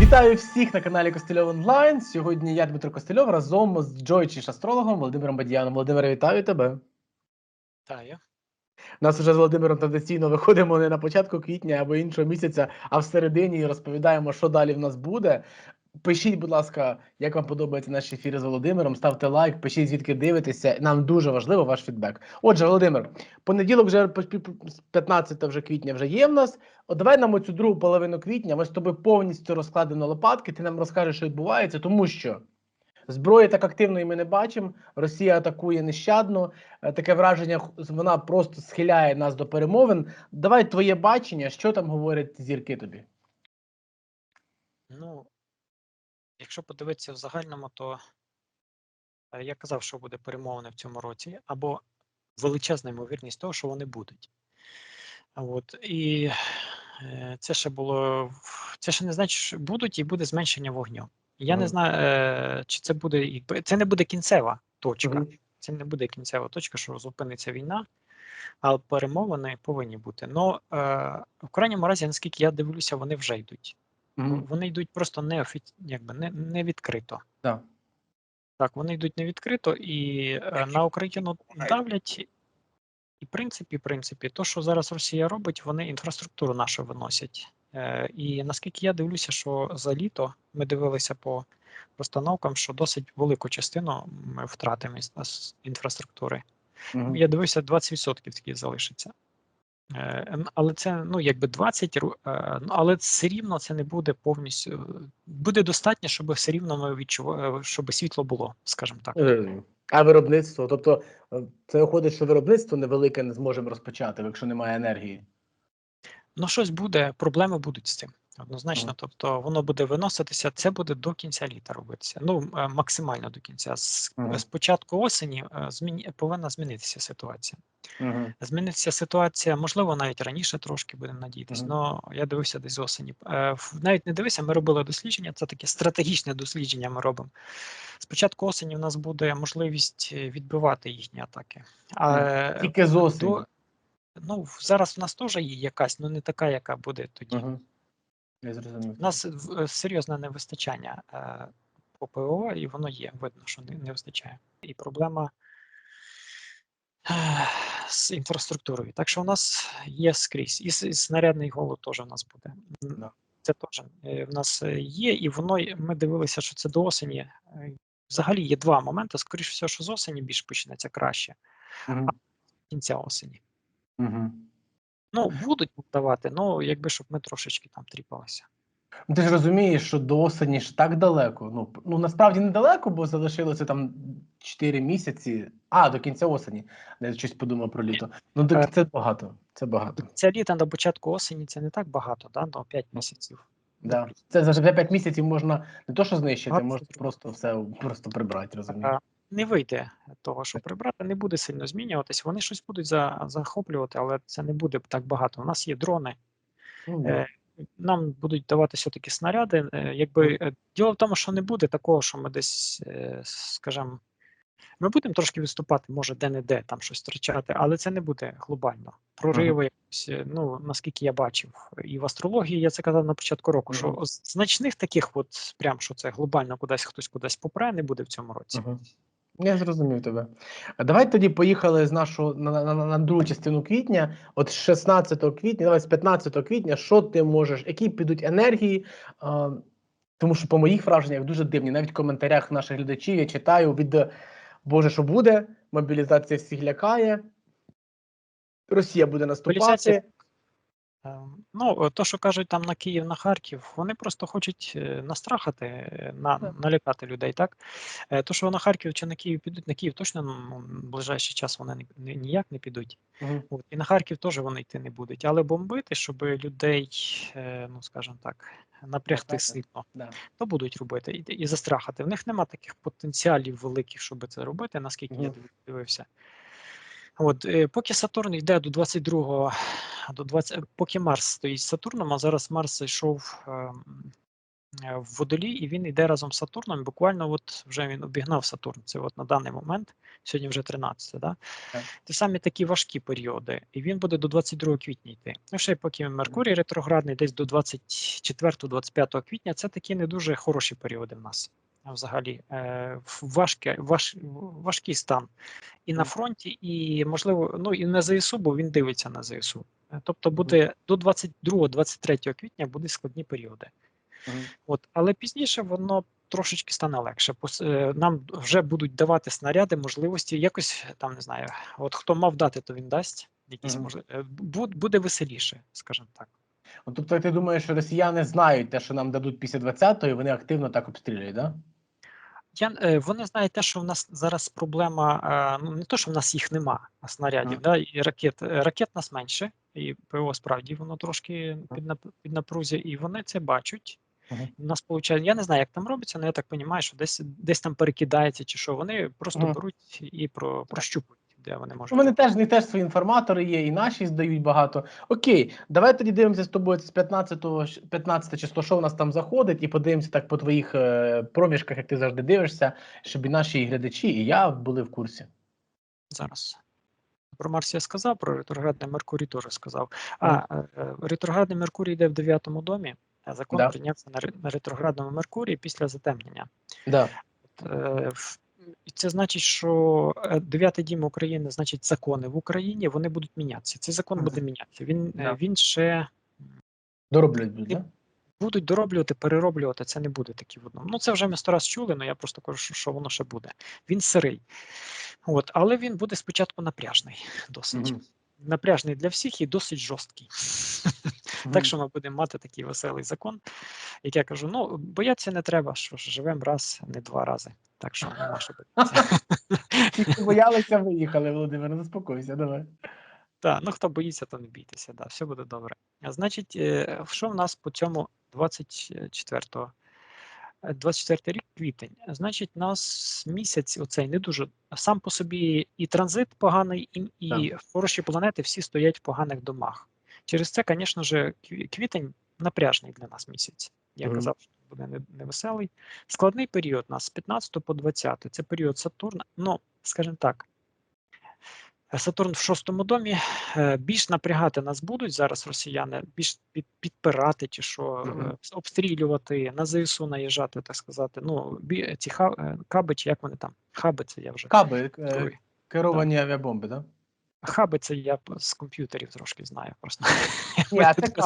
Вітаю всіх на каналі Костельов Онлайн. Сьогодні я Дмитро Костельов разом з Джойчіш астрологом Володимиром Бадіяном. Володимире, вітаю тебе. Вітаю. У нас вже з Володимиром традиційно виходимо не на початку квітня або іншого місяця, а в середині і розповідаємо, що далі в нас буде. Пишіть, будь ласка, як вам подобаються наші ефіри з Володимиром. Ставте лайк, пишіть, звідки дивитеся. Нам дуже важливо ваш фідбек. Отже, Володимир, понеділок, вже по- по- 15 вже квітня вже є в нас. От давай нам оцю другу половину квітня. Ми з тобою повністю розкладемо лопатки. Ти нам розкажеш, що відбувається, тому що зброї так активної ми не бачимо. Росія атакує нещадно. Е, Таке враження, вона просто схиляє нас до перемовин. Давай твоє бачення, що там говорять зірки тобі. Ну, якщо подивитися в загальному, то е, я казав, що буде перемовини в цьому році, або величезна ймовірність того, що вони будуть. От, і е, це ще було. Це ще не значить, що будуть і буде зменшення вогню. Я Мгм. не знаю, е, чи це буде це не буде кінцева точка. Мгм. Це не буде кінцева точка, що зупиниться війна, але перемовини повинні бути. Ну в крайньому разі, наскільки я дивлюся, вони вже йдуть. Вони йдуть просто не якби не, не відкрито. Да. Так, вони йдуть не відкрито і е, на Україну давлять. І в принципі, в принципі, то, що зараз Росія робить, вони інфраструктуру нашу виносять. Е, і наскільки я дивлюся, що за літо ми дивилися по постановкам, що досить велику частину ми втратимо нас інфраструктури. Мгм. Я дивився, 20% тільки залишиться. Е, Але це ну якби 20, ру- е, ну, але все рівно це не буде повністю. Буде достатньо, щоб все рівно ми відчували, щоб світло було, скажімо так. Е, А виробництво? Тобто е, це виходить, що виробництво невелике не зможемо розпочати, якщо немає енергії. Ну, щось буде, проблеми будуть з цим. Однозначно, тобто воно буде виноситися, це буде до кінця літа робитися. Ну, е, максимально до кінця. З, Мгм. з початку осені е, зміні, повинна змінитися ситуація. Зміниться ситуація, можливо, навіть раніше трошки будемо надіятися. Але я дивився десь з осені. Е, Навіть не дивився, ми робили дослідження. Це таке стратегічне дослідження. Ми робимо. Спочатку осені в нас буде можливість е, відбивати їхні атаки. А е, Тільки з осені. до, ну зараз у нас теж є якась, ну не така, яка буде тоді. Угу. Я зрозумів. У нас е, серйозне невистачання е, по ПО, і воно є. Видно, що не, вистачає. І проблема е, з інфраструктурою. Так що у нас є скрізь. І, снарядний голод теж у нас буде. Да. Це теж в нас є, і воно ми дивилися, що це до осені. Взагалі є два моменти. Скоріше всього, що з осені більш почнеться краще, Угу. кінця осені. Угу. Ну, будуть давати, ну якби щоб ми трошечки там тріпалися. Ну, Ти ж розумієш, що до осені ж так далеко. Ну, ну насправді недалеко, бо залишилося там 4 місяці. А, до кінця осені. Я щось подумав про літо. Ну, Е. так це багато. Це багато. Це літо на початку осені це не так багато, да? ну, 5 місяців. Да. Це за 5 місяців можна не то, що знищити, можна просто все просто прибрати, розумієш? Не вийде того, що прибрати, не буде сильно змінюватися. Вони щось будуть за, захоплювати, але це не буде так багато. У нас є дрони, да. е, нам будуть давати все-таки снаряди. Е, якби е, діло в тому, що не буде такого, що ми десь, скажімо, ми будемо трошки виступати, може, де-не-де там щось втрачати, але це не буде глобально. Прориви, якось, ну наскільки я бачив, і в астрології я це казав на початку року, що значних таких, от прям що це глобально кудись хтось кудись попре, не буде в цьому році. Я зрозумів тебе. А давай тоді поїхали з нашого на, на, на, на другу частину квітня. От з 16 квітня, давай з 15 квітня, що ти можеш, які підуть енергії? А, тому що по моїх враженнях дуже дивні. Навіть в коментарях наших глядачів я читаю від Боже, що буде? Мобілізація всіх лякає. Росія буде наступати. Мобілізація- Е, Ну, е, то, що кажуть там на Київ, на Харків, вони просто хочуть е, настрахати, е, на, налякати людей, так? То, що на Харків чи на Київ підуть, на Київ точно ну, в ближайший час вони ні- ніяк не підуть. Мгм. От, і на Харків теж вони йти не будуть. Але бомбити, щоб людей, ну скажімо так, напрягти Так, сильно, Да. то будуть робити і, і застрахати. В них нема таких потенціалів великих, щоб це робити, наскільки я дивився. От, поки Сатурн йде до 22-го, до 20, поки Марс стоїть з Сатурном, а зараз Марс зайшов ем, е, в водолій, і він йде разом з Сатурном. Буквально, от вже він обігнав Сатурн. Це от на даний момент, сьогодні вже 13, да? Так. Це самі такі важкі періоди, і він буде до 22 квітня йти. Ну, ще поки Меркурій ретроградний, десь до 24-25 квітня. Це такі не дуже хороші періоди в нас. Взагалі, е, в- важке, важ, важкий стан і на фронті, і можливо, ну і на ЗСУ, бо він дивиться на ЗСУ. Тобто буде до 22-23 квітня будуть складні періоди. Мгм. От, але пізніше воно трошечки стане легше. Е, Нам вже будуть давати снаряди, можливості. Якось там не знаю. От хто мав дати, то він дасть. Якісь Мгм. може е, буде веселіше, скажімо так. Ну, Тобто ти думаєш, що росіяни знають те, що нам дадуть після 20-ї, вони активно так обстрілюють, так? Да? Я, е, вони знають те, що в нас зараз проблема. Ну не то, що в нас їх нема а снарядів, Ага. да, і ракет. Ракет нас менше, і ПО справді воно трошки під, напрузі, і вони це бачать. Мгм. У нас виходить, я не знаю, як там робиться, але я так розумію, що десь десь там перекидається, чи що вони просто Мгм. беруть і про, прощупують, де вони можуть. Мене теж не теж свої інформатори є, і наші здають багато. Окей, давай тоді дивимося з тобою з 15, 15 число, що у нас там заходить, і подивимося так по твоїх е, проміжках, як ти завжди дивишся, щоб і наші глядачі, і я були в курсі. зараз. Про Марс я сказав, про ретроградний Меркурій теж сказав. А е, е, ретроградний Меркурій йде в дев'ятому домі, а закон Да. прийнявся на, ретроградному Меркурії після затемнення. Да. Е, І це значить, що дев'ятий дім України, значить, закони в Україні вони будуть мінятися. Цей закон буде мінятися. Він, Да. він ще Дороблять да? Будуть дороблювати, перероблювати. Це не буде такі в одному. Ну це вже ми сто раз чули, але я просто кажу, що, що воно ще буде. Він сирий. От, але він буде спочатку напряжний, досить. Мгм. Напряжний для всіх і досить жорсткий. Мгм. Так що ми будемо мати такий веселий закон, як я кажу: ну бояться не треба, що ж живемо раз, не два рази. Так що нема що боятися. Боялися, виїхали, Володимир, заспокойся, давай. Так, ну хто боїться, то не бійтеся, да, все буде добре. А значить, е, що в нас по цьому 24-го? Е, 24 рік квітень. Значить, нас місяць оцей не дуже сам по собі і транзит поганий, і, і хороші планети всі стоять в поганих домах. Через це, звісно ж, квітень напряжний для нас місяць. Я Мгм. казав, що буде невеселий. Складний період у нас з 15 по 20. Це період Сатурна. Ну, скажімо так, Е, Сатурн в шостому домі. Е, Більш напрягати нас будуть зараз росіяни, більш підпирати чи що, Мгм. е, обстрілювати, на ЗСУ наїжджати, так сказати. Ну, ці ха, е, чи як вони там? Хаби це я вже. Ой, керовані авіабомби, так? Хаби це я з комп'ютерів трошки знаю просто.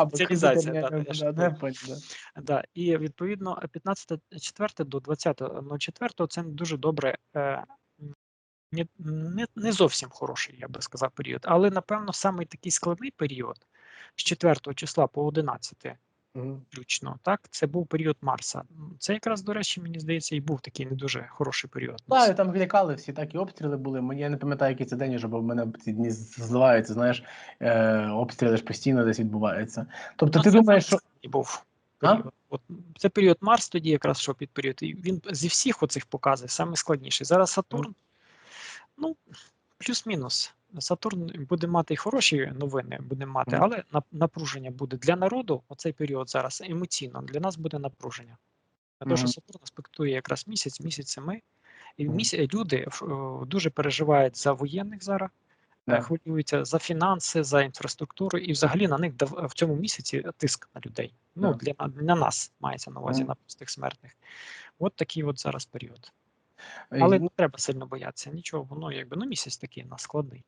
Спеціалізація, да, да, да, да. Да, і відповідно 15.4 до 20.04 це дуже добре. Не, не, не зовсім хороший, я би сказав, період. Але напевно самий такий складний період з 4 числа по 11 Мгм. включно. Так, це був період Марса. Це якраз, до речі, мені здається, і був такий не дуже хороший період. Так, там лякали всі, так і обстріли були. Мені я не пам'ятаю, який це день уже, бо в мене ці дні зливаються, знаєш, е, обстріли ж постійно десь відбуваються. Тобто Ну, ти думаєш, що. і був А? От, це період Марс тоді якраз що під період. І він зі всіх оцих показує саме складніший. Зараз Сатурн, ну, плюс-мінус. Сатурн буде мати і хороші новини, буде мати, але напруження буде для народу. Оцей період зараз емоційно для нас буде напруження. Тому що Сатурн аспектує якраз місяць, місяць ми. І місяць люди е, дуже переживають за воєнних зараз. е, Да. хвилюються за фінанси, за інфраструктуру, і взагалі на них в цьому місяці тиск на людей. Ну Да. для, для нас мається на увазі Мгм. на простих смертних. От такий от зараз період. Але не треба сильно боятися. Нічого, воно якби ну місяць такий на складний.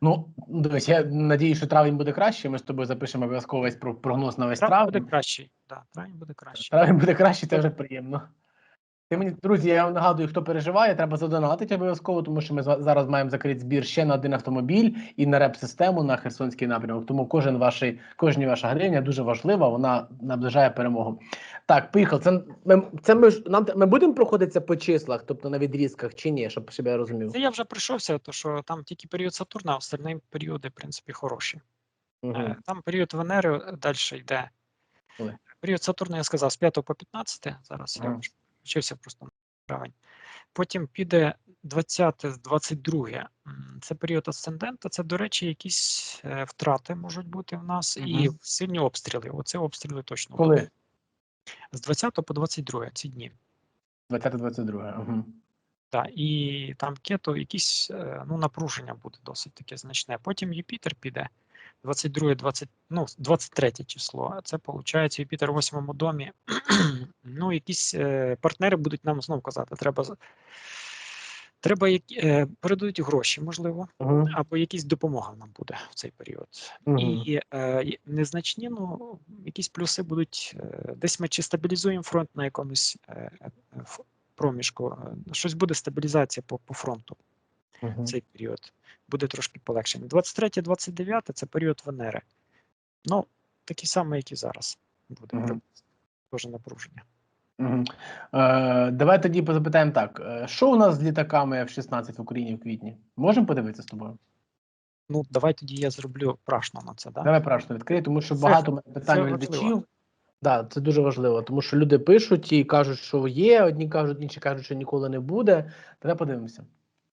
Ну, дивись, я надію, що травень буде краще. Ми з тобою запишемо обов'язково весь про- прогноз на весь Травень травень. буде кращий. Да, травень буде кращий. Травень буде краще, це вже приємно. Ти мені, друзі, я вам нагадую, хто переживає, треба задонатити обов'язково, тому що ми зараз маємо закрити збір ще на один автомобіль і на реп-систему на Херсонський напрямок. Тому кожен ваший, кожна ваша гривня дуже важлива, вона наближає перемогу. Так, поїхав. Це ми, це ми ж нам ми будемо проходитися по числах, тобто на відрізках, чи ні, щоб, щоб я розумів. Це я вже прийшовся, то що там тільки період Сатурна, а остальні періоди, в принципі, хороші. Угу. Е, Там період Венери далі йде. Період Сатурна, я сказав, з 5 по 15. Зараз я Ага. вже вчився просто на травень. Потім піде 20, 22. Це період асцендента. Це, до речі, якісь е, втрати можуть бути в нас і сильні обстріли. Оце обстріли точно Коли? З 20 по 22 ці дні. 20-22. Угу. Так, і там кето якісь е, ну, напруження буде досить таке значне. Потім Юпітер піде 22, 20, ну, 23 число. Це виходить Юпітер в 8 домі. ну, якісь е, партнери будуть нам знову казати, треба треба е, передадуть гроші, можливо, Угу. або якісь допомога нам буде в цей період. Угу. І е, незначні, ну, якісь плюси будуть. Е, десь ми чи стабілізуємо фронт на якомусь е, е, проміжку. е, Щось буде стабілізація по, по фронту в цей період. Буде трошки полегшення. 23-29 це період Венери. Ну, такий самий, як і зараз буде. Приблизно. Теж напруження. Угу. Е, давай тоді запитаємо так: е, що у нас з літаками F-16 в Україні в квітні? Можемо подивитися з тобою? Ну, давай тоді я зроблю прашно на це. Да? Давай прашно відкрий, тому що Це- багато питань це важливо. глядачів. Да, це дуже важливо, тому що люди пишуть і кажуть, що є, одні кажуть, інші кажуть, що ніколи не буде. Давай подивимося.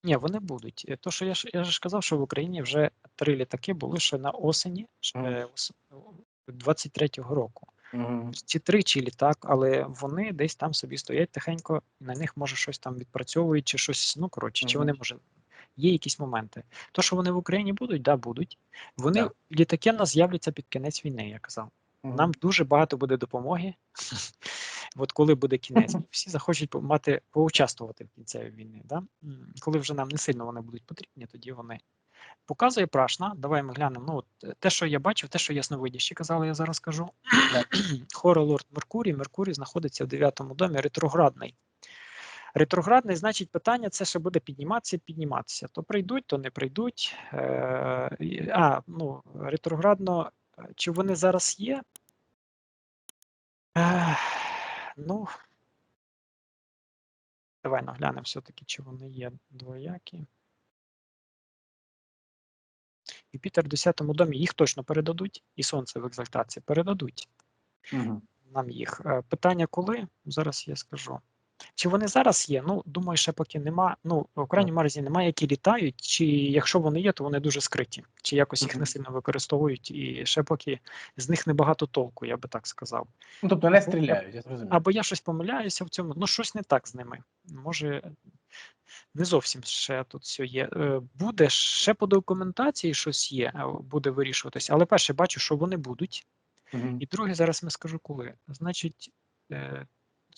Ні, вони будуть. Е, То, що я ж я ж казав, що в Україні вже три літаки були ще на осені ще Мгм. ос- 23-го року. Угу. Ці тричі літак, але вони десь там собі стоять тихенько, на них може щось там відпрацьовують, чи щось, ну коротше, чи Мгм. вони може. Є якісь моменти. То, що вони в Україні будуть, да, будуть. Вони Так. літаки в нас з'являться під кінець війни, я казав. Нам дуже багато буде допомоги. От коли буде кінець, всі захочуть мати поучаствувати в кінцевій війні. Да? Коли вже нам не сильно вони будуть потрібні, тоді вони. Показує прашна. Давай ми глянемо. Ну, от, е, те, що я бачив, те, що ясновидящі казали, я зараз кажу. Хоро Лорд Меркурій. Меркурій знаходиться в 9 домі, ретроградний. Ретроградний, значить, питання це ще буде підніматися, підніматися. То прийдуть, то не прийдуть. Е, а, ну, ретроградно, е, чи вони зараз є? Е, ну, давай наглянемо все-таки, чи вони є двоякі. Юпітер в 10 домі їх точно передадуть, і Сонце в екзальтації передадуть Угу. нам їх. Е, Питання коли? Зараз я скажу. Чи вони зараз є? Ну, думаю, ще поки нема. Ну, в крайньому разі немає, які літають, чи якщо вони є, то вони дуже скриті, чи якось їх не сильно використовують, і ще поки з них небагато толку, я би так сказав. Ну, тобто не стріляють, я зрозумів. Або я щось помиляюся в цьому, ну щось не так з ними. Може, не зовсім ще тут все є. Е, Буде ще по документації щось є, е, буде вирішуватися. Але перше, бачу, що вони будуть. Угу. І друге, зараз ми скажу коли. Значить,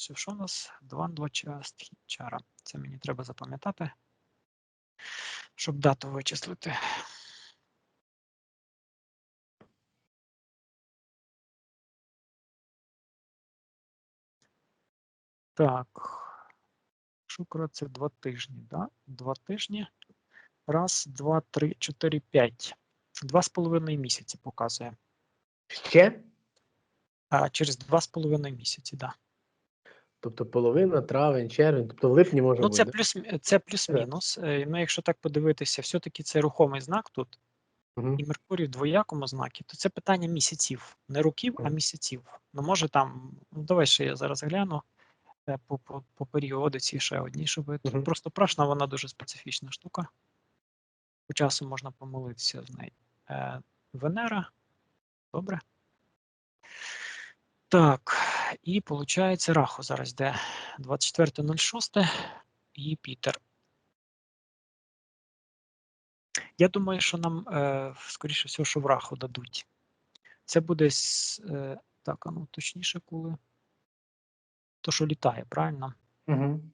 це що у нас? Два два частки чара. Це мені треба запам'ятати, щоб дату вичислити. Так. Шукра це два тижні, да? Два тижні. Раз, два, три, чотири, п'ять. Два з половиною місяці показує. Ще? А через два з половиною місяці, так. Да. Тобто половина, травень, червень, тобто в липні може Ну, бути. це плюс це плюс-мінус. Е, Ну, якщо так подивитися, все-таки це рухомий знак тут, Мгм. і Меркурій в двоякому знакі, то це питання місяців, не років, а місяців. Ну, може там, ну давай ще я зараз гляну е, по, по, по періодиці ще одні, щоб тут просто прашна, вона дуже специфічна штука. По часу можна помилитися з нею. Е, Венера. Добре. Так, і виходить Раху зараз йде 24.06 і Пітер. Я думаю, що нам, е, скоріше всього, що в Раху дадуть. Це буде е, так, ну точніше, коли. То, що літає, правильно? Мгм.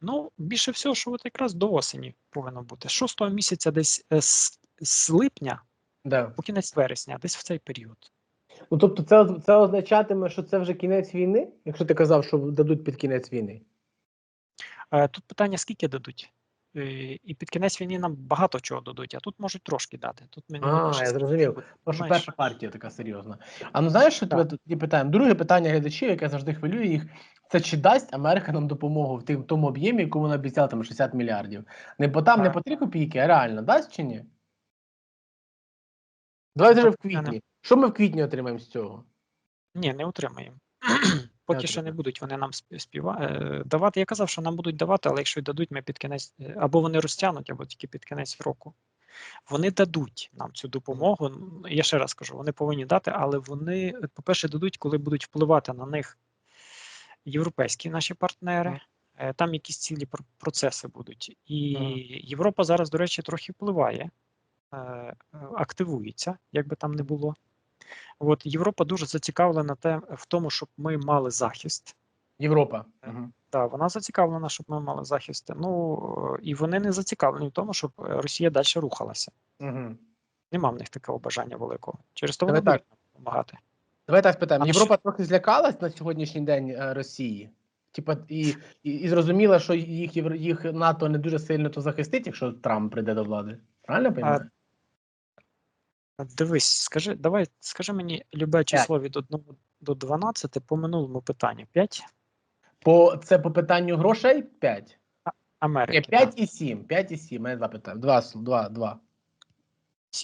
Ну, більше всього, що от якраз до осені повинно бути. 6 місяця, десь е, з, з липня Да. по кінець вересня, десь в цей період. Ну, тобто, це, це означатиме, що це вже кінець війни, якщо ти казав, що дадуть під кінець війни. Е, Тут питання, скільки дадуть. Е, І під кінець війни нам багато чого дадуть, а тут можуть трошки дати. Тут мені А, я зрозумів. Тому що перша партія така серйозна. А ну знаєш, що тебе тоді питаємо? Друге питання глядачів, яке завжди хвилює їх, це чи дасть Америка нам допомогу в тим тому об'ємі, яку вона обіцяла, там 60 мільярдів. Не по там, не по 3 копійки, а реально, дасть чи ні? Давайте вже в квітні. Що ми в квітні отримаємо з цього? Ні, не отримаємо. Поки що не будуть вони нам спі- співа... е, давати. Я казав, що нам будуть давати, але якщо й дадуть, ми під кінець е, або вони розтягнуть, або тільки під кінець року. Вони дадуть нам цю допомогу. Я ще раз кажу, вони повинні дати, але вони, по-перше, дадуть, коли будуть впливати на них європейські наші партнери. Е, Там якісь цілі процеси будуть. І Європа зараз, до речі, трохи впливає, активується, як би там не було. От Європа дуже зацікавлена те, в тому, щоб ми мали захист. Європа. Е, Так, вона зацікавлена, щоб ми мали захист. Ну і вони не зацікавлені в тому, щоб е, Росія далі рухалася. Мгм. Нема в них такого бажання великого. Через то вони так. будуть допомагати. Давай так спитаємо. Європа трохи злякалась на сьогоднішній день е, Росії. Типа, і, і, і зрозуміла, що їх, їх НАТО не дуже сильно то захистить, якщо Трамп прийде до влади. Правильно я? Дивись, скажи, давай, скажи мені любе число від 1 до 12 по минулому питанню. 5 По, це по питанню грошей 5. Америки. Ні, 5 і 7. 5 і 7. У мене два питання. Два, два, два.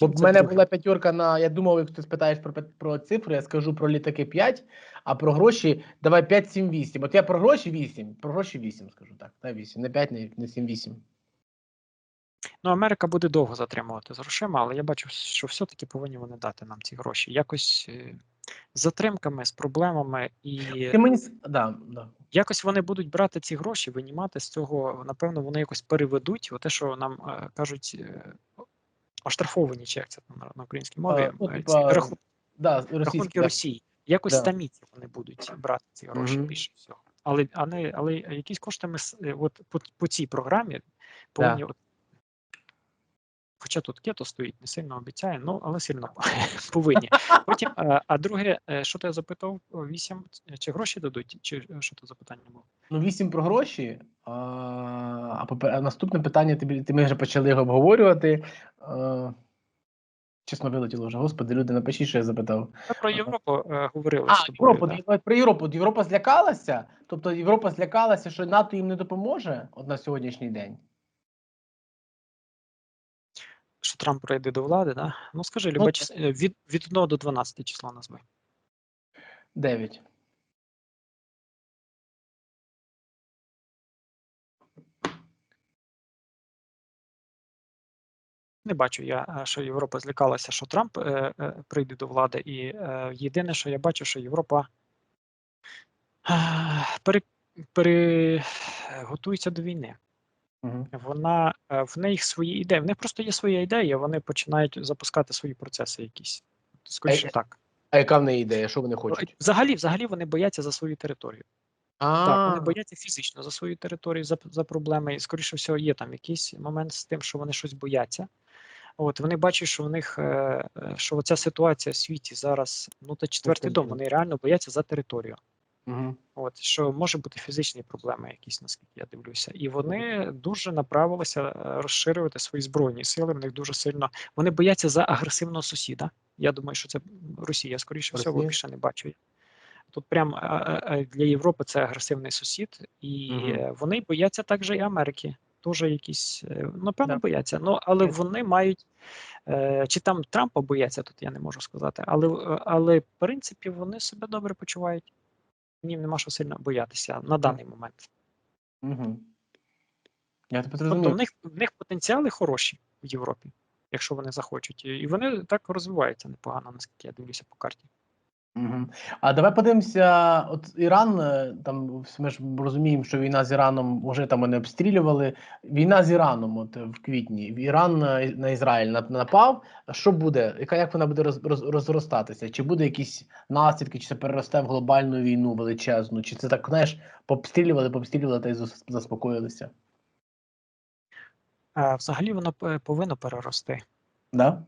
Бо в мене друге. була п'ятерка на. Я думав, якщо ти спитаєш про, про цифри, я скажу про літаки 5, а про гроші давай 5, 7, 8. От я про гроші 8. Про гроші 8 скажу так. Та 8. Не 5, не, не 7, 8. Ну, Америка буде довго затримувати з грошима, але я бачу, що все-таки повинні вони дати нам ці гроші. Якось е, з затримками, з проблемами, і Ти мені. Да, да. якось вони будуть брати ці гроші, винімати з цього. Напевно, вони якось переведуть. Те, що нам е, кажуть, е, оштрафовані чи як це там на, на українській мові, А, ну, е, типа, раху- Да, рахунки да. Росії. Якось Да. самі вони будуть брати ці гроші Мгм. більше всього. Але, а не, але якісь кошти ми от по, по цій програмі повинні. От, хоча тут кето стоїть, не сильно обіцяє, ну але сильно повинні. Потім, е, а друге, е, що ти запитав? Вісім, е, чи гроші дадуть, чи що то запитання було? Ну, 8 про гроші. А, а, наступне питання, тобі, ти ми вже почали його обговорювати. А, чесно, вилетіло вже. Господи, люди, напишіть, що я запитав. Ми про Європу е, говорили А, з тобою. Європу, да? Про Європу. Європа злякалася. Тобто Європа злякалася, що НАТО їм не допоможе от на сьогоднішній день. Трамп прийде до влади, да? Ну скажи, Ну, любе так. чис... е, від, від 1 до 12 числа назви. 9. Не бачу я, е, що Європа злякалася, що Трамп е, е, прийде до влади. І е, єдине, що я бачу, що Європа е, пере, пере, готується до війни. Угу. Вона е, в них свої ідеї. В них просто є своя ідея, вони починають запускати свої процеси якісь. Скоріше Е, так. А яка в неї ідея? Що вони хочуть? Взагалі, взагалі вони бояться за свою територію. А, Так, вони бояться фізично за свою територію, за, за проблеми. І скоріше всього, є там якийсь момент з тим, що вони щось бояться. От вони бачать, що в них е, е, що ця ситуація в світі зараз, ну та четвертий дом, вони реально бояться за територію. Угу. От що може бути фізичні проблеми, якісь наскільки я дивлюся, і вони дуже направилися е, розширювати свої збройні сили. В них дуже сильно вони бояться за агресивного сусіда. Я думаю, що це Росія, скоріше всього, більше не бачу. Тут прям е, е, для Європи це агресивний сусід, і е, вони бояться також і Америки. Теж якісь, напевно, Да. бояться. Ну, але вони мають. Чи там Трампа бояться, тут я не можу сказати. Але, але в принципі вони себе добре почувають. Їм нема що сильно боятися на даний момент. Угу. Я тебе Тобто в них, в них потенціали хороші в Європі, якщо вони захочуть. І і вони так розвиваються непогано, наскільки я дивлюся по карті. Угу. А давай подивимося, от Іран, е, там ми ж розуміємо, що війна з Іраном вже там вони обстрілювали. Війна з Іраном, от е, в квітні, Іран е, на Ізраїль напав. Що буде? Яка як вона буде роз, роз, розростатися? Чи буде якісь наслідки, чи це переросте в глобальну війну величезну? Чи це так знаєш, пообстрілювали, пообстрілювали та й заспокоїлися? А взагалі воно повинно перерости. Да?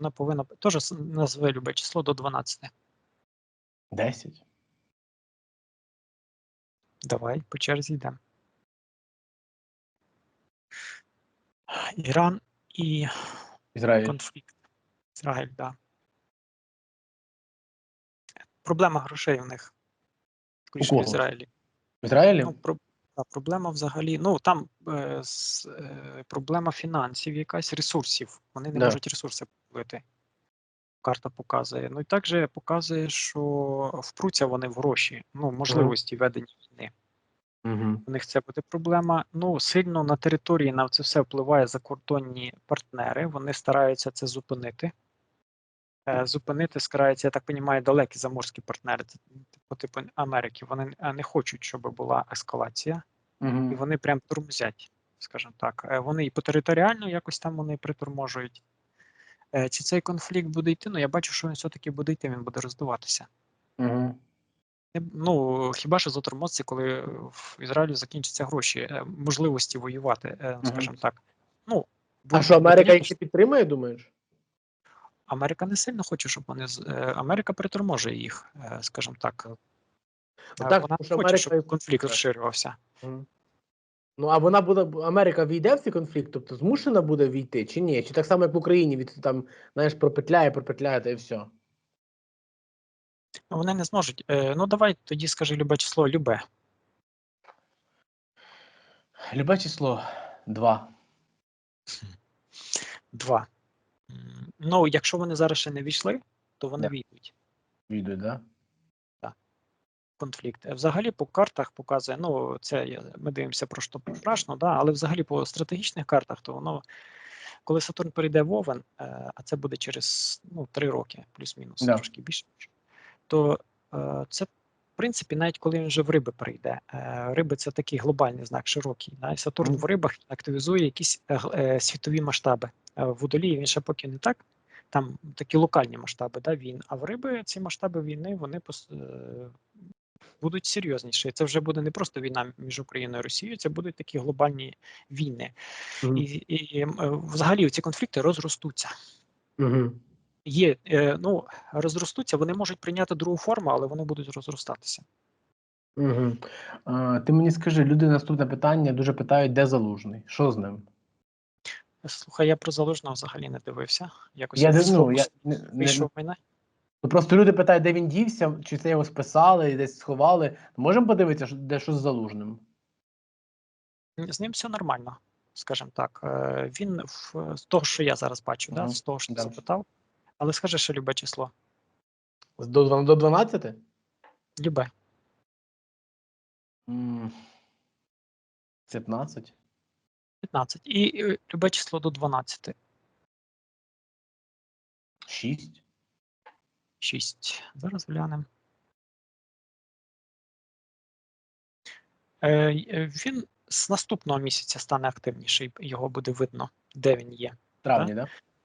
Воно повинно теж назви любе число до 12. Десять. Давай по черзі йдемо. Іран і Ізраїль. конфлікт. Ізраїль, так. Да. Проблема грошей в них. Скоріше в? Ізраїлі. В Ізраїлі? Ну, про, проблема взагалі. Ну там е, с, е, проблема фінансів, якась ресурсів. Вони не Да. можуть ресурси поновити. Карта показує. Ну і також показує, що впруться вони в гроші, ну, можливості ведення війни. Угу. У них це буде проблема. Ну, сильно на території на це все впливає закордонні партнери. Вони стараються це зупинити. Е, Зупинити стараються, я так розумію, далекі заморські партнери, по типу Америки. Вони е, не хочуть, щоб була ескалація, і Угу. вони прям тормозять, скажімо так. Е, Вони і по територіально якось там вони приторможують. Е, Чи цей конфлікт буде йти? Ну, я бачу, що він все-таки буде йти, він буде роздуватися. Угу. Ну, хіба що затормозиться, коли в Ізраїлю закінчаться гроші, е, можливості воювати, е, скажімо так. Ну, А що Америка їх підтримує, думаєш? Америка не сильно хоче, щоб вони е, Америка приторможує їх, е, скажімо так. Так, Вона що хоче, Америка щоб конфлікт розширювався. Ну, а вона буде Америка війде в цей конфлікт, тобто змушена буде війти, чи ні? Чи так само, як в Україні, від там, знаєш, пропетляє, пропетляє, та і все. Ну, Вони не зможуть. Е, Ну, давай тоді скажи любе число, любе. Любе число два. Два. Ну, якщо вони зараз ще не війшли, то вони Да. війдуть. Відео, да? Конфлікт. Е, Взагалі по картах показує, ну це ми дивимося про що страшно, да, але взагалі по стратегічних картах, то воно, коли Сатурн перейде в Овен, е, а це буде через ну, три роки, плюс-мінус, Да. трошки більше, то е, це. В принципі, навіть коли він вже в риби прийде, риби це такий глобальний знак, широкий. Да? і Сатурн в рибах активізує якісь світові масштаби. В водолії він ще поки не так, там такі локальні масштаби да, війн, а в риби ці масштаби війни вони будуть серйозніші. Це вже буде не просто війна між Україною і Росією, це будуть такі глобальні війни. Мгм. І, і м, е, взагалі ці конфлікти розростуться. Угу. Є, е, ну, розростуться, вони можуть прийняти другу форму, але вони будуть розростатися. Угу. А, ти мені скажи, люди наступне питання дуже питають, де залужний? Що з ним? Слухай, я про залужного взагалі не дивився. Якось Я, в не- ну, я, не, не, мене. Ну, просто люди питають, де він дівся, чи це його списали, і десь сховали. Можемо подивитися, де що з залужним? З ним все нормально, скажімо так. Е, Він в з того, що я зараз бачу, да, з того, що ти запитав. Але скажи ще любе число. До, до 12? Любе. 15? 15. І е, любе число до 12. 6? 6. Зараз глянемо. Е, е, Він з наступного місяця стане активніший, його буде видно, де він є. Травні, так?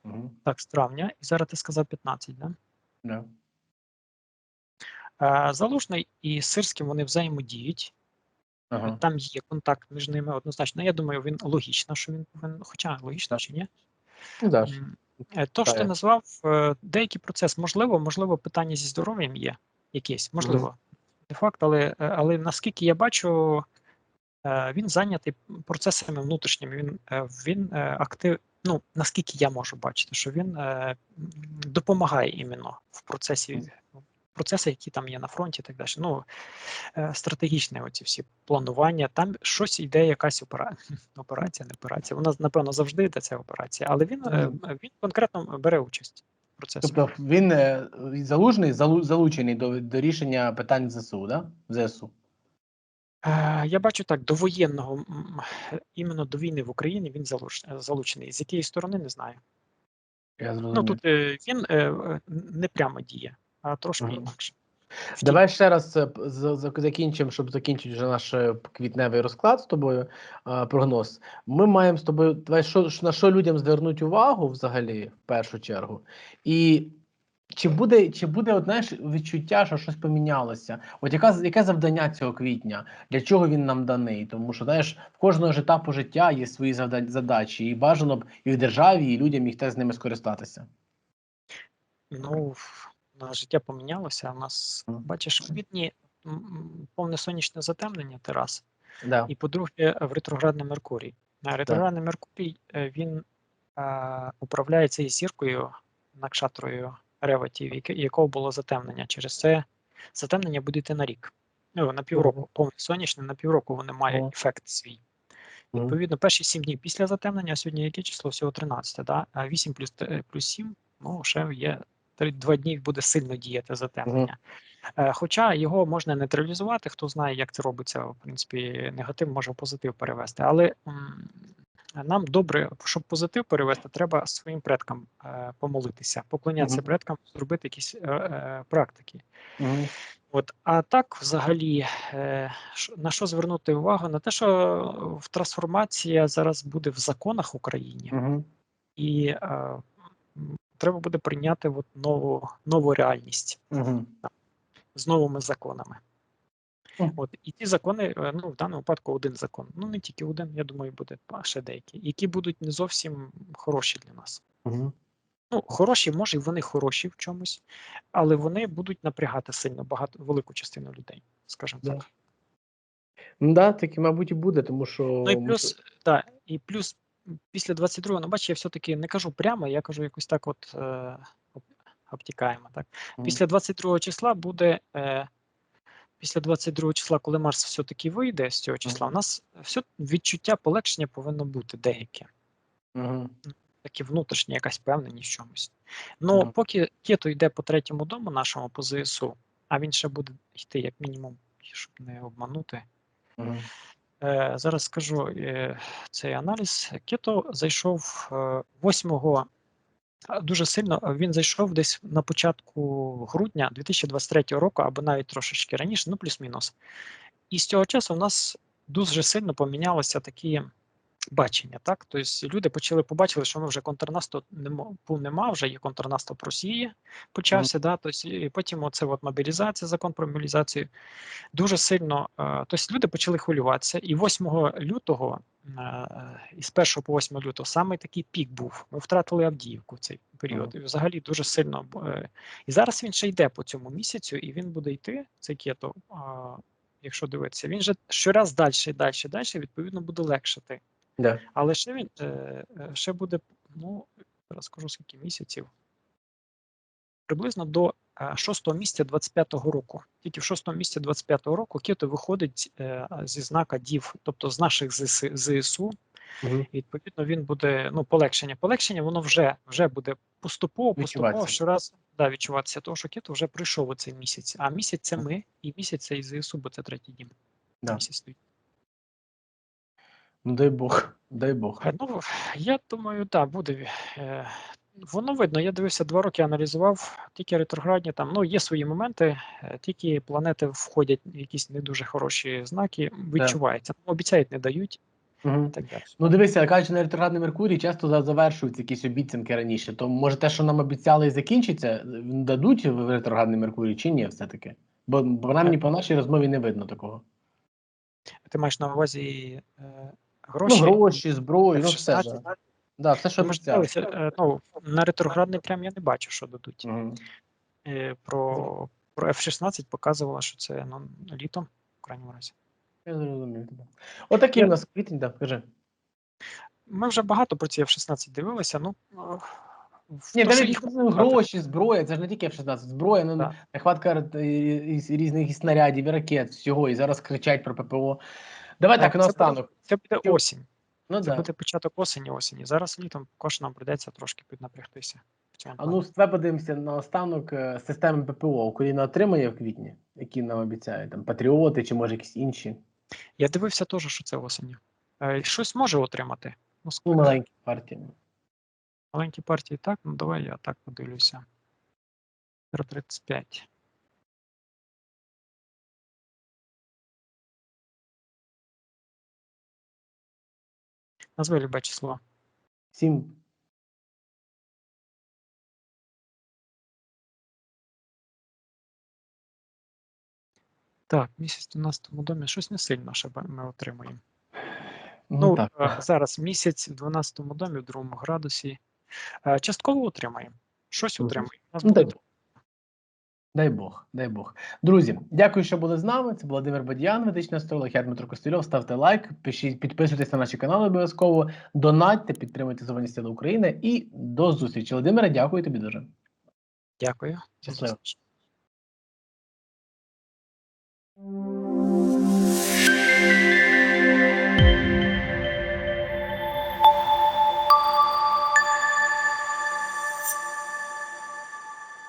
Да? Угу. Так, з травня. І зараз ти сказав 15, да? Да. Е, Залужний і Сирським вони взаємодіють. Ага. Там є контакт між ними однозначно. Я думаю, він логічно, що він повинен, хоча логічно чи ні. Ну, да. Е, То, що ти назвав, е, деякий процес, можливо, можливо, питання зі здоров'ям є якесь, можливо. Не факт, але, е, але наскільки я бачу, він зайнятий процесами внутрішніми. Він, він актив, ну, наскільки я можу бачити, що він допомагає іменно в процесі. Процеси, які там є на фронті, і так далі. Ну, е, стратегічні оці всі планування. Там щось йде, якась опера... операція, не операція. Нас, напевно, завжди йде ця операція, але він, е, він конкретно бере участь в процесі. Тобто він е, залужний, залучений до, до рішення питань ЗСУ, да? ЗСУ. Е, Я бачу так, до воєнного, іменно до війни в Україні він залучений. З якої сторони не знаю. Я зрозумів. Ну тут він не прямо діє, а трошки Мгм. інакше. Втім, Давай ще раз е, закінчимо, щоб закінчити вже наш е, квітневий розклад з тобою, е, прогноз. Ми маємо з тобою, давай, що, на що людям звернути увагу взагалі, в першу чергу. І чи буде, чи буде от, знаєш, відчуття, що щось помінялося? От яка, яке завдання цього квітня? Для чого він нам даний? Тому що, знаєш, в кожного ж етапу життя є свої задачі, і бажано б і в державі, і людям їх теж з ними скористатися. Ну, на життя помінялося. У нас, бачиш, в квітні повне сонячне затемнення терас. Да. І по-друге, в ретроградний Меркурій. Ретроградний Меркурій е, він е, управляє цією зіркою накшатрою реватів, якого було затемнення. Через це затемнення буде йти на рік. Ну, на півроку, Мгм. повне сонячне, на півроку вони мають Ага. ефект свій. Відповідно, перші 7 днів після затемнення, а сьогодні яке число? Всього 13, да? а 8 плюс, плюс 7, ну, ще є два дні буде сильно діяти затемнення. Е, Хоча його можна нейтралізувати, хто знає, як це робиться, в принципі, негатив може в позитив перевести. Але нам добре, щоб позитив перевести, треба своїм предкам е, помолитися, поклонятися Мгм. предкам, зробити якісь е, практики. Мгм. От, а так, взагалі, на що звернути увагу? На те, що в трансформація зараз буде в законах в Україні, Мгм. і треба буде прийняти от нову, нову реальність Мгм. з новими законами. Мгм. От і ті закони, е, ну в даному випадку один закон. Ну не тільки один, я думаю, буде а, ще деякі, які будуть не зовсім хороші для нас. Мгм. Ну, хороші, може, і вони хороші в чомусь, але вони будуть напрягати сильно багато велику частину людей, скажімо Да. так. Ну да, таки, мабуть, і буде, тому що Ну і плюс, да, і плюс після 22-го, ну бач, я все-таки не кажу прямо, я кажу якось так, от е, обтікаємо. Так. Після 22 числа буде. Е, після 22 числа, коли Марс все-таки вийде з цього числа, у нас все відчуття полегшення повинно бути деяке. Такі внутрішні, якась впевненість в чомусь. Ну, Мгм. поки Кето йде по третьому дому нашому по ЗСУ, а він ще буде йти як мінімум, щоб не обманути. Мгм. Е, зараз скажу е, цей аналіз. Кіто зайшов е, 8 а, дуже сильно. е, Він зайшов десь на початку грудня 2023 року, або навіть трошечки раніше, ну плюс-мінус. І з цього часу в нас дуже сильно помінялися такі бачення. Так, тобто люди почали побачили, що ми вже контрнаступу нема, вже є контрнаступ Росії почався. Да, тобто, і потім оце от мобілізація, закон про мобілізацію дуже сильно. Тобто люди почали хвилюватися, і 8 лютого, е, із 1 по 8 лютого, саме такий пік був. Ми втратили Авдіївку в цей період. І взагалі дуже сильно. е, І зараз він ще йде по цьому місяцю, і він буде йти, цей кето. Якщо дивитися, він же щораз далі, далі, далі, відповідно, буде легшати. Да. Але ще він е, е, ще буде, ну, зараз скажу скільки місяців. Приблизно до е, 6 місяця 25-го року. Тільки в 6 місяці 25-го року Кето виходить е, зі знака ДІВ, тобто з наших ЗСУ. І відповідно він буде ну, полегшення. Полегшення воно вже вже буде поступово, поступово щораз да, відчуватися, того, що Кето вже пройшов оцей місяць. А місяць це ми, і місяць це і ЗСУ, бо це третій дім. Да. Місяць стоїть. Ну дай Бог, дай Бог. Е, Ну, я думаю, так, буде. Е, Воно видно, я дивився два роки, аналізував тільки ретроградні там. Ну, є свої моменти, е, тільки планети входять в якісь не дуже хороші знаки, відчувається. Ну, Обіцяють, не дають Мгм. і так. Ну дивися, кажучи на ретроградний Меркурій, часто завершуються якісь обіцянки раніше. То може те, що нам обіцяли і закінчиться, дадуть в ретроградний Меркурій чи ні, все-таки? Бо бо принаймні по нашій розмові не видно такого. Ти маєш на увазі е, Ну, гроші? гроші, зброю, ну все. F-16, Да. Все, що ж обіцяли. е, ну, на ретроградний прям я не бачу, що дадуть. Мгм. Е, Про, про F-16 показувала, що це ну, літом, в крайньому разі. Я зрозумів тебе. Отакий Я- у нас квітень, так, кажи. Ми вже багато про ці F-16 дивилися. Ну, е, Ні, то, навіть їх гроші, зброя, це ж не тільки F-16, зброя, ну, нехватка різних і снарядів, і ракет, всього, і зараз кричать про ППО. Давай так, Так, це наостанок. Це буде осінь. Ну, Це да. буде початок осені осені. Зараз літом також нам прийдеться трошки піднапрягтися. А ну, давай подивимося на останок е, системи ППО. Україна отримає в квітні, які нам обіцяють, там патріоти чи може якісь інші. Я дивився теж, що це осені. Е, Щось може отримати. Ну, Ну, маленькі партії. Маленькі партії так, ну давай я так подивлюся. 35. Назви любе число. Сім. Так, місяць в 12 домі. Щось не сильно ще ми отримуємо. Ну, Ну, так. е, зараз місяць в 12 домі, в другому градусі. Е, Частково отримаємо. Щось отримаємо. У нас Ну, буде Бог. Дай Бог, дай Бог. Друзі, дякую, що були з нами. Це Володимир Бадіян, медичний астролог, я Дмитро Костельов. Ставте лайк, пишіть, підписуйтесь на наші канали обов'язково, донатьте, підтримуйте Збройні Сили України і до зустрічі. Володимире, дякую тобі дуже. Дякую. Щасливо.